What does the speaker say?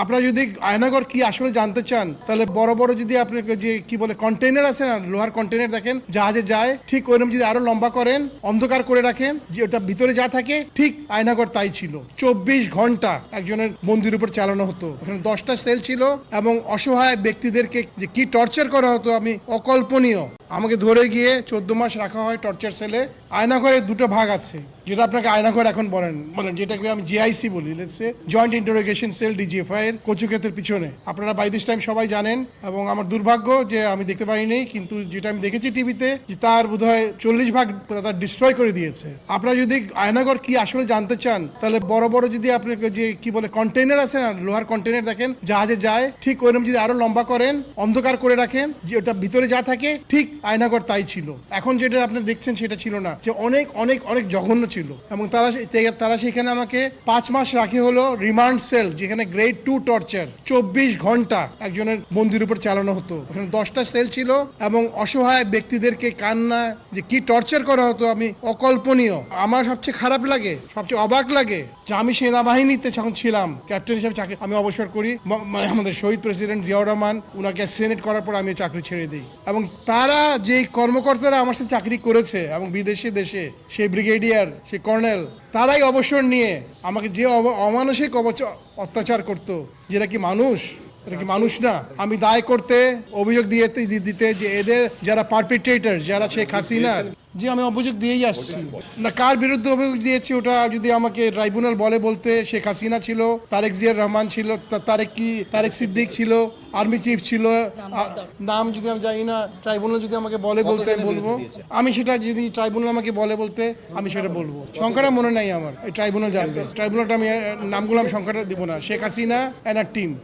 আপনারা যদি আয়নাগর কি আসলে জানতে চান, তাহলে বড় বড় যদি আপনাকে যে কি বলে কন্টেনার আছে না, লোহার কন্টেনার দেখেন, জাহাজে যায়, ঠিক ওইরকম যদি আরও লম্বা করেন, অন্ধকার করে রাখেন, যে ওটা ভিতরে যা থাকে, ঠিক আয়নাগর তাই ছিল। চব্বিশ ঘণ্টা একজনের বন্দির উপর চালানো হতো। ওখানে দশটা সেল ছিল এবং অসহায় ব্যক্তিদেরকে যে কি টর্চার করা হতো আমি অকল্পনীয়। আমাকে ধরে গিয়ে চোদ্দ মাস রাখা হয় টর্চার সেলে আয়নাঘরের দুটো ভাগ আছে, যেটা আপনাকে আয়নাঘর এখন বলেন বলেন যেটাকে আমি জিআইসি বলি let's say joint interrogation cell DGFI এর কচুক্ষেতের পিছনে। আপনারা বাই দিস টাইম সবাই জানেন, এবং আমার দুর্ভাগ্য যে আমি দেখতে পারিনি, কিন্তু যেটা আমি দেখেছি টিভিতে যে তার বোধহয় চল্লিশ ভাগ তার ডিস্ট্রয় করে দিয়েছে। আপনারা যদি আয়নাঘর কি আসলে জানতে চান, তাহলে বড় বড় যদি আপনাকে যে কি বলে কন্টেনার আছে না, লোহার কন্টেনার দেখেন, জাহাজে যায়, ঠিক ওইরকম যদি আরও লম্বা করেন, অন্ধকার করে রাখেন যে ওটা ভিতরে যা থাকে, ঠিক আয়নাঘর তাই ছিল। এখন যেটা আপনি দেখছেন সেটা ছিল না। যে অনেক অনেক অনেক জঘন্য ছিল। এবং তারা তারা সেখানে আমাকে পাঁচ মাস রাখে হলো রিমান্ড সেল যেখানে গ্রেড টু টর্চার চব্বিশ ঘণ্টা একজনের বন্দির উপর চালানো হতো। ওখানে দশটা সেল ছিল এবং অসহায় ব্যক্তিদেরকে কান্না, যে কি টর্চার করা হতো আমি অকল্পনীয়। আমার সবচেয়ে খারাপ লাগে, সবচেয়ে অবাক লাগে যে আমি সেনাবাহিনীতে যখন ছিলাম ক্যাপ্টেন হিসেবে চাকরি, আমি অবসর করি মানে আমাদের শহীদ প্রেসিডেন্ট জিয়াউর রহমান, উনাকে সেনেট করার পর আমি চাকরি ছেড়ে দিই। এবং তারা যেই কর্মকর্তারা আমার সাথে চাকরি করেছে এবং বিদেশে দেশে, সেই ব্রিগেডিয়ার, সেই কর্নেল, তারাই অবসর নিয়ে আমাকে যে অমানসিক অত্যাচার করতো, যেটা কি মানুষ এটা কি মানুষ না? আমি দায় করতে অভিযোগ দিয়ে দিতে যে এদের যারা পারপিট্রেটার যারা শেখ হাসিনা জি আমি অভিযোগ দিয়েই আসছি। না কার বিরুদ্ধে অভিযোগ দিয়েছি ওটা যদি আমাকে ট্রাইব্যুনাল বলে বলতে শেখ হাসিনা ছিল তারেক জিয়ার রহমান ছিল তারেক কি তারেক সিদ্দিক ছিল আর্মি চিফ ছিল নাম যদি আমি জানি না ট্রাইব্যুনাল যদি আমাকে বলে বলতে আমি বলব? আমি সেটা যদি ট্রাইব্যুনাল আমাকে বলে বলতে আমি সেটা বলব। সংখ্যাটা মনে নাই আমার এই ট্রাইব্যুনাল জানবে। ট্রাইব্যুনালটা আমি নামগুলো আমি সংখ্যাটা দিব না। Sheikh Hasina and R team